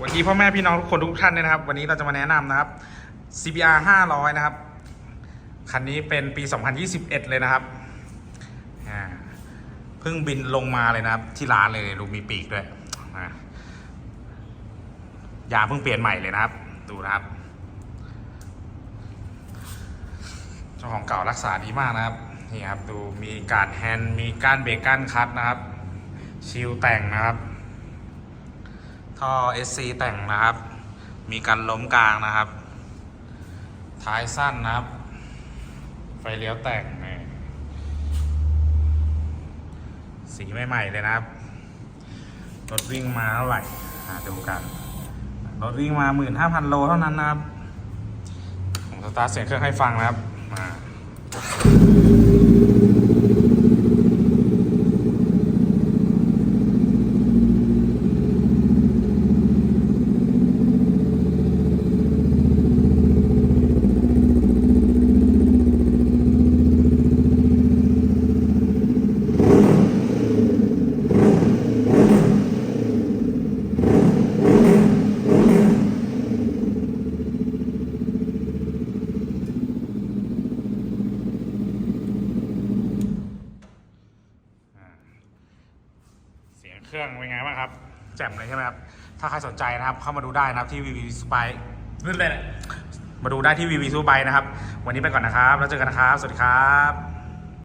วัสดีพ่อแม่พี่น้องทุกคนทุกท่านเลยนะครับ วันนี้เราจะมาแนะนำนะครับ CBR 500 นะครับ คันนี้เป็นปี 2021 เลยนะครับเพิ่งบินลงมาเลยนะครับ ที่ร้านเลยดูมีปีกด้วยยางเพิ่งเปลี่ยนใหม่เลยนะครับ ดูนะครับ เจ้าของเก่ารักษาดีมากนะครับนี่ครับดูมีการแฮนด์มีก้านเบรกก้านคัตนะครับ ชิลแต่งนะครับ ท่อ SC แต่งนะครับ มีการล้มกลางนะครับ ท้ายสั้นนะครับ ไฟเลี้ยวแต่งสีใหม่ ๆ เลยนะครับ รถวิ่งมาเท่าไหร่หาดูกัน รถวิ่งมา 15,000 โลเท่านั้นนะครับ ผมสตาร์ทเสียงเครื่องให้ฟังนะครับมา เสียงเครื่องเป็นไงบ้างครับ แจ่มเลยใช่ไหมครับ ถ้าใครสนใจนะครับ เข้ามาดูได้นะครับที่ VV Spy ขึ้นเลยแหละมาดูได้ที่ VV Spy นะครับ วันนี้ไปก่อนนะครับ แล้วเจอกันนะครับ สวัสดีครับ